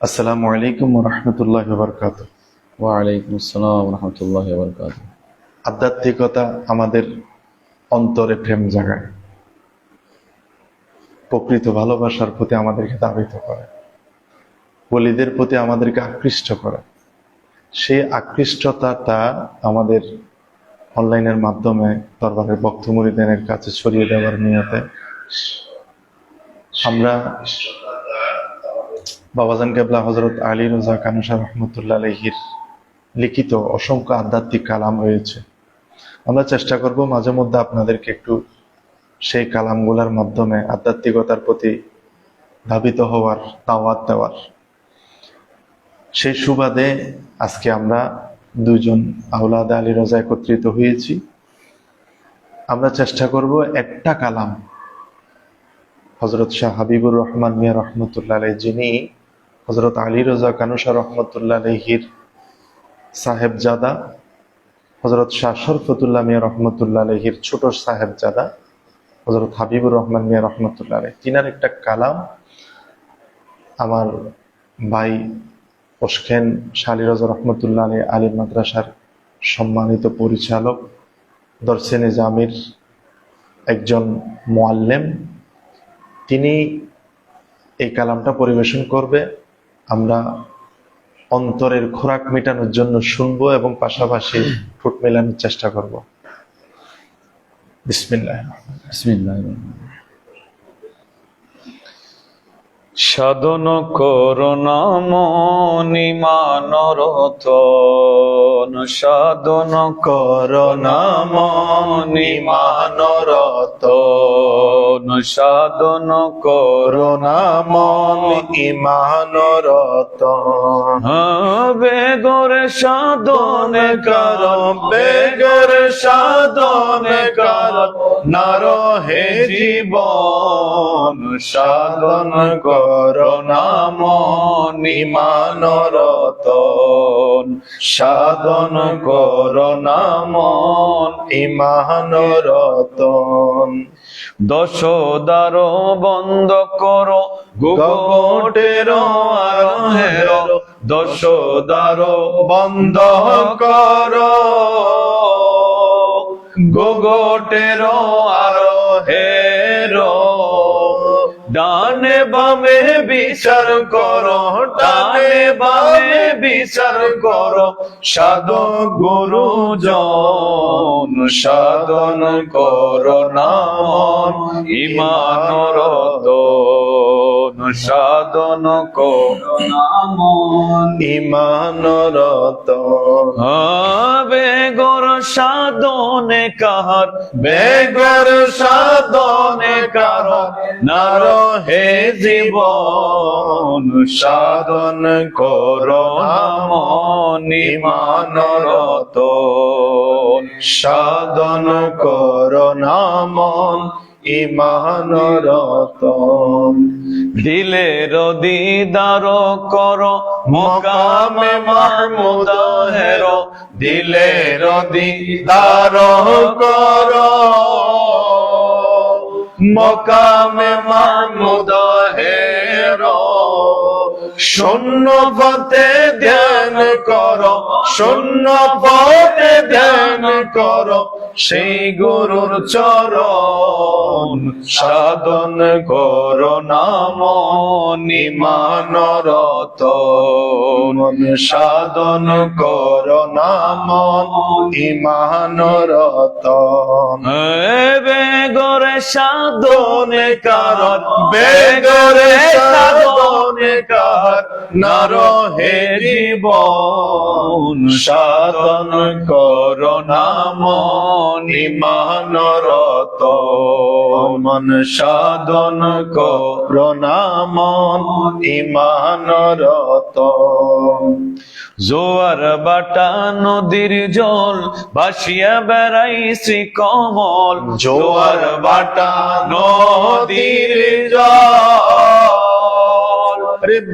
আসসালামু আলাইকুম রহমতুল্লাহ বরকাত ওয়ালাইকুম আসসালাম রহমতুল্লাহ বরকাত আধ্যাত্মিকতা আমাদের অন্তরে প্রেম জাগায়। প্রকৃত ভালোবাসার প্রতি আমাদেরকে দাবিত করে। বলিদের প্রতি আমাদেরকে আকৃষ্ট করে। সেই আকৃষ্টতাটা আমাদের অনলাইনের মাধ্যমে দরবারের বক্তমুরিদের কাছে ছড়িয়ে দেওয়ার নিয়তে আমরা বাবাজান কেবলা হজরত আলী রোজা কানুসা রহমতুল্লাহ আলহির লিখিত অসংখ্য আধ্যাত্মিক কালাম রয়েছে। আমরা চেষ্টা করব মাঝে মধ্যে আপনাদেরকে একটু সেই কালামগুলোর মাধ্যমে আধ্যাত্মিকতার প্রতি ধাবিত হওয়ার, দাওয়াত দেওয়ার। সেই সুবাদে আজকে আমরা দুজন আউলাদ আলী রোজা একত্রিত হয়েছি। আমরা চেষ্টা করব একটা কালাম হজরত শাহ হাবিবুর রহমান মিয়া রহমতুল্লাহ আলহ যিনি হজরত আলী রাজা কানুসা রহমতুল্লাহ আলহির সাহেবজাদা হজরত শাহ শরফতুল্লাহ মিয়া রহমতুল্লাহ আলহির ছোট সাহেবজাদা হজরত হাবিবুর রহমান মিয়া রহমতুল্লাহ আলহ তিনার একটা কালাম, আমার ভাই ওসখেন শালিরাজ রহমতুল্লাহ আলী আলী মাদ্রাসার সম্মানিত পরিচালক দর্শে নিজামির একজন মোয়াল্লেম তিনি এই কালামটা পরিবেশন করবে। আমরা অন্তরের খোরাক মেটানোর জন্য শুনব এবং পাশাপাশি ঠোঁট মেলানোর চেষ্টা করব। বিসমিল্লাহ। বিসমিল্লাহ। সাধন করুণা মনিমানরতন সাধন করুণা মনিমানরতন সাধন করুণা মন ইমানরত বেগর সাধন কর বেগর সাধন কর নর হে জীবন সাধন কর নাম নিমানরতন সাধন কর নাম ইমানরতন দশদার বন্ধ করো গোটের আরহের দশদার বন্ধ কর। গোগটের আরহের ডানে বামে বিচার করো, ডানে বামে বিচার করো। সাধু গুরুজন, সাধন করো নাম ইমানরত সাধন করো নাম ইমানরত বেগর সাধনে কাহার? বেগর সাধনে কার নার হে জীবন সাধন করো নিমানরত সাধন কর নামন ইমানরত দিলের দিদার কর, মোকামে মাহমুদ হের। দিলের দিদার কর, মোকামে মাহমুদ হের। শূন্য পথে ধ্যান কর শূন্য পথে ধ্যান কর, সেই গুরুর চরণ। সাধন কর নাম নিমান রত সাধন কর নাম ইমানরত বেগরে সাধনে কারণ বেগরে সাধনে কার নর হে জীবন সাধন কর নাম নিমানরত মন সাধন কর নাম ইমানরত জোয়ার বাটা নদীর জল ভাসিয়া বেড়াইছি কমল। জোয়ার বাটা নদীর জল।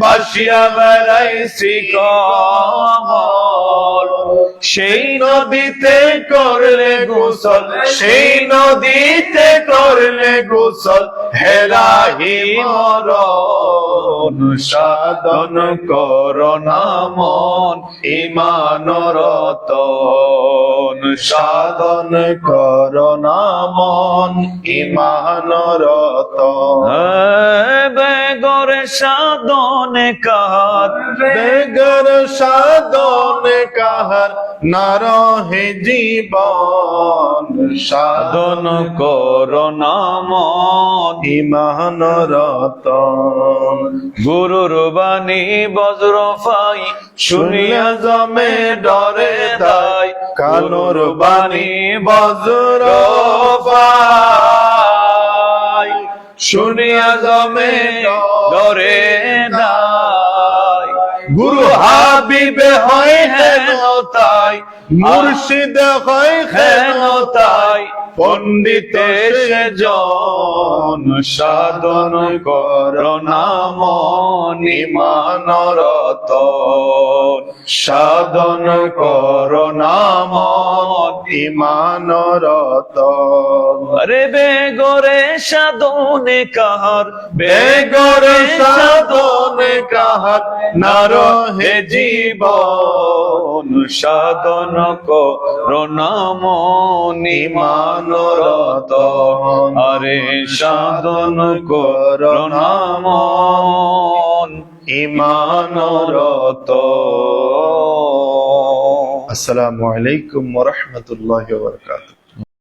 বাসিয়া বেড়াই শ্রীকমল। সেই নদীতে করলে গোসল, সেই নদীতে করলে গোসল, হেলাহি মরণ। সাধন করোনা মন ইমান রতন সাধন করোনা মন ইমান রতন বেগর সাধনে কাহার। বেগর সাধন কাহার নারহে জীবন। সাধন সাধন করোনা মন ইমান রতন। গুরুর বাণী বজ্র ফাই শুনিয়া জমে ডরে তাই। কানুর বাণী বজ্র ফাই। শুনিয়া জমে ডরে গুরু হাবিবে হয় হেন তাই মুর্শিদ হয় হেন তাই পণ্ডিতে সে জন সাধন করোনা মনি মানরত সাধন করোনা মনি ইমান রতন। আরে বেগরে সাধনে কাহার বেগর সাধন কাহার নারহে জীবন সাধন করোনা মনি মানরত। আরে সাধন করোনা ইমানরত আসসালামু আলাইকুম ওয়া রাহমাতুল্লাহি ওয়া